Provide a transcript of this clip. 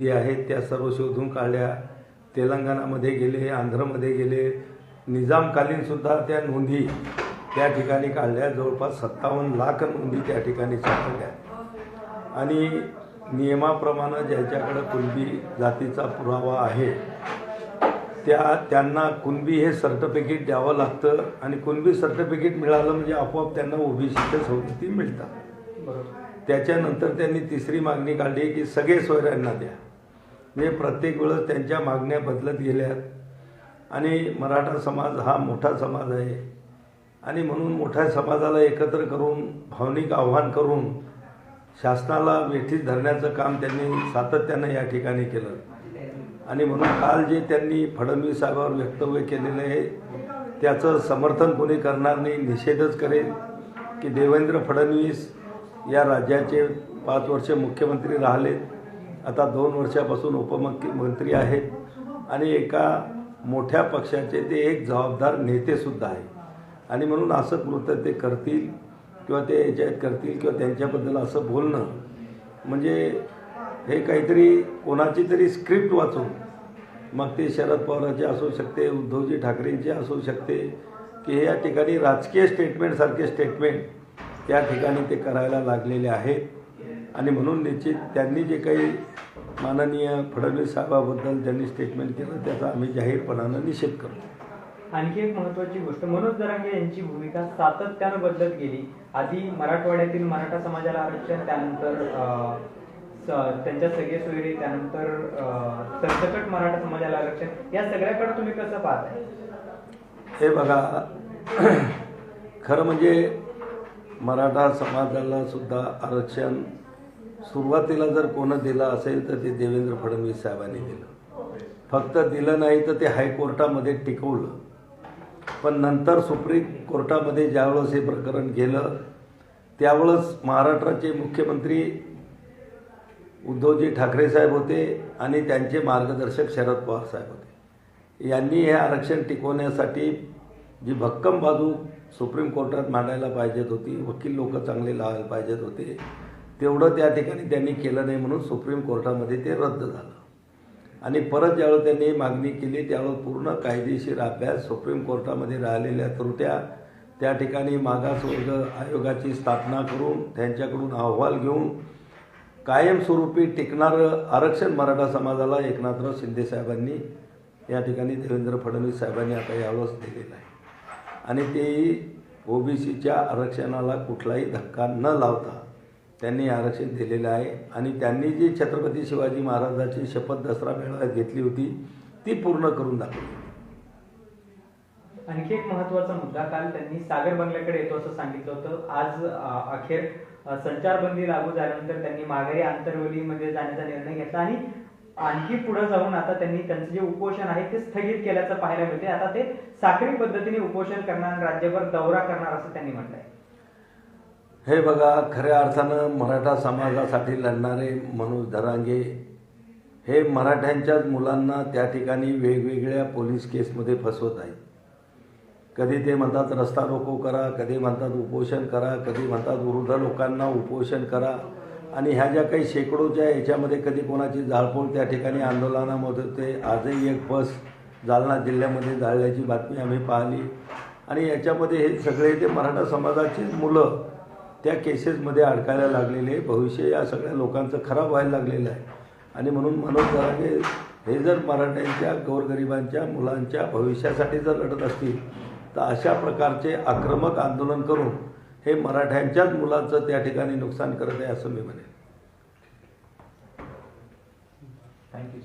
जे आहेत त्या सर्व शोधून काढल्या. तेलंगणामध्ये गेले आंध्रमध्ये गेले. निजामकालीन सुद्धा त्या नोंदी त्या ठिकाणी काढल्या. जवळपास सत्तावन्न लाख नोंदी त्या ठिकाणी सापडल्या. आणि नियमाप्रमाणे ज्याच्याकडं कुणबी जातीचा पुरावा आहे त्या त्यांना कुणबी हे सर्टिफिकेट द्यावं लागतं आणि कुणबी सर्टिफिकेट मिळालं म्हणजे आपोआप त्यांना ओबीसीच्या सवलती मिळतात. बरोबर. त्याच्यानंतर त्यांनी तिसरी मागणी काढली की सगळे सोयऱ्यांना द्या. म्हणजे प्रत्येक वेळेस त्यांच्या मागण्या बदलत गेल्यात. आणि मराठा समाज हा मोठा समाज आहे. आणि म्हणून मोठ्या समाजाला एकत्र करून भावनिक आव्हान करून शासनाला वेठीस धरण्याचं काम त्यांनी सातत्यानं या ठिकाणी केलं. आणि म्हणून काल जे त्यांनी फडणवीस साहेबांवर वक्तव्य केलेलं आहे त्याचं समर्थन कोणी करणार नाही निषेधच करेल की देवेंद्र फडणवीस या राज्याचे पाच वर्ष मुख्यमंत्री राहिलेत. आता दोन वर्षापासून उपमुख्यमंत्री आहेत आणि एका मोठ्या पक्षाचे ते एक जबाबदार नेतेसुद्धा आहे आणि म्हणून असं कृत्य ते करतील किंवा ते याच्यात करतील किंवा त्यांच्याबद्दल असं बोलणं म्हणजे हे काहीतरी कोणाची तरी स्क्रिप्ट वाचून मग ते शरद पवारांचे असू शकते उद्धवजी ठाकरेंचे असू शकते की हे या ठिकाणी राजकीय स्टेटमेंटसारखे स्टेटमेंट त्या ठिकाणी ते करायला लागलेले आहेत. आणि म्हणून निश्चित त्यांनी जे काही माननीय फडणवीस साहेबाबद्दल ज्यांनी स्टेटमेंट केलं त्याचा आम्ही जाहीरपणानं निषेध करतो. आणखी एक महत्वाची गोष्ट मनोज जरांगे यांची भूमिका सातत्यानं बदलत गेली. आधी मराठवाड्यातील मराठा समाजाला आरक्षण त्यानंतर त्यांच्या सगळे सोयरे त्यानंतर सरसकट मराठा समाजाला आरक्षण या सगळ्याकडे तुम्ही कसं पाहताय? हे बघा खरं म्हणजे मराठा समाजाला सुद्धा आरक्षण सुरुवातीला जर कोणं दिलं असेल तर ते देवेंद्र फडणवीस साहेबांनी दिलं. फक्त दिलं नाही तर ते हायकोर्टामध्ये टिकवलं. पण नंतर सुप्रीम कोर्टामध्ये ज्यावेळेस हे प्रकरण गेलं त्यावेळेस महाराष्ट्राचे मुख्यमंत्री उद्धवजी ठाकरे साहेब होते आणि त्यांचे मार्गदर्शक शरद पवार साहेब होते. यांनी हे आरक्षण टिकवण्यासाठी जी भक्कम बाजू सुप्रीम कोर्टात मांडायला पाहिजेत होती वकील लोक चांगले लावायला पाहिजेत होते तेवढं त्या ठिकाणी त्यांनी केलं नाही म्हणून सुप्रीम कोर्टामध्ये ते रद्द झालं. आणि परत ज्यावेळेस त्यांनी मागणी केली त्यावेळेस पूर्ण कायदेशीर अभ्यास सुप्रीम कोर्टामध्ये राहिलेल्या त्रुट्या त्या ठिकाणी मागासवर्ग आयोगाची स्थापना करून त्यांच्याकडून अहवाल घेऊन कायमस्वरूपी टिकणारं आरक्षण मराठा समाजाला एकनाथराव शिंदे साहेबांनी या ठिकाणी देवेंद्र फडणवीस साहेबांनी आता यावेळेस दिलेलं आहे. आणि तेही ओबीसीच्या आरक्षणाला कुठलाही धक्का न लावता त्यांनी आरक्षण दिलेलं आहे. आणि त्यांनी जी छत्रपती शिवाजी महाराजाची शपथ दसरा मेळाव्यात घेतली होती ती पूर्ण करून दाखवली आणखी एक महत्त्वाचा मुद्दा काल त्यांनी सागर बंगल्याकडे येतो असं सांगितलं होतं. आज अखेर संचारबंदी लागू झाल्यानंतर त्यांनी माघारी आंतरवलीमध्ये जाण्याचा निर्णय घेतला. आणि आणखी पुढे जाऊन आता त्यांनी त्यांचं जे उपोषण आहे ते स्थगित केल्याचं पाहायला मिळते आता ते साखळी पद्धतीने उपोषण करणार राज्यभर दौरा करणार असं त्यांनी म्हटलंय. हे बघा खऱ्या अर्थानं मराठा समाजासाठी लढणारे मनोज धरांगे हे मराठ्यांच्याच मुलांना त्या ठिकाणी वेगवेगळ्या पोलीस केसमध्ये फसवत आहेत. कधी ते म्हणतात रस्ता रोको करा कधी म्हणतात उपोषण करा कधी म्हणतात वृद्ध लोकांना उपोषण करा. आणि ह्या ज्या काही शेकडोच्या याच्यामध्ये कधी कोणाची जाळपोळ त्या ठिकाणी आंदोलनामध्ये होते आजही एक बस जालना जिल्ह्यामध्ये जाळल्याची बातमी आम्ही पाहिली. आणि याच्यामध्ये हे सगळे ते मराठा समाजाचे मुलं त्या केसेसमध्ये अडकायला लागलेले भविष्य या सगळ्या लोकांचं खराब व्हायला लागलेलं आहे. आणि म्हणून मनोज जरांगे हे जर मराठ्यांच्या गोरगरिबांच्या मुलांच्या भविष्यासाठी जर लढत असतील तर अशा प्रकारचे आक्रमक आंदोलन करून हे मराठ्यांच्याच मुलांचं त्या ठिकाणी नुकसान करत आहे असं मी म्हणेन. थँक्यू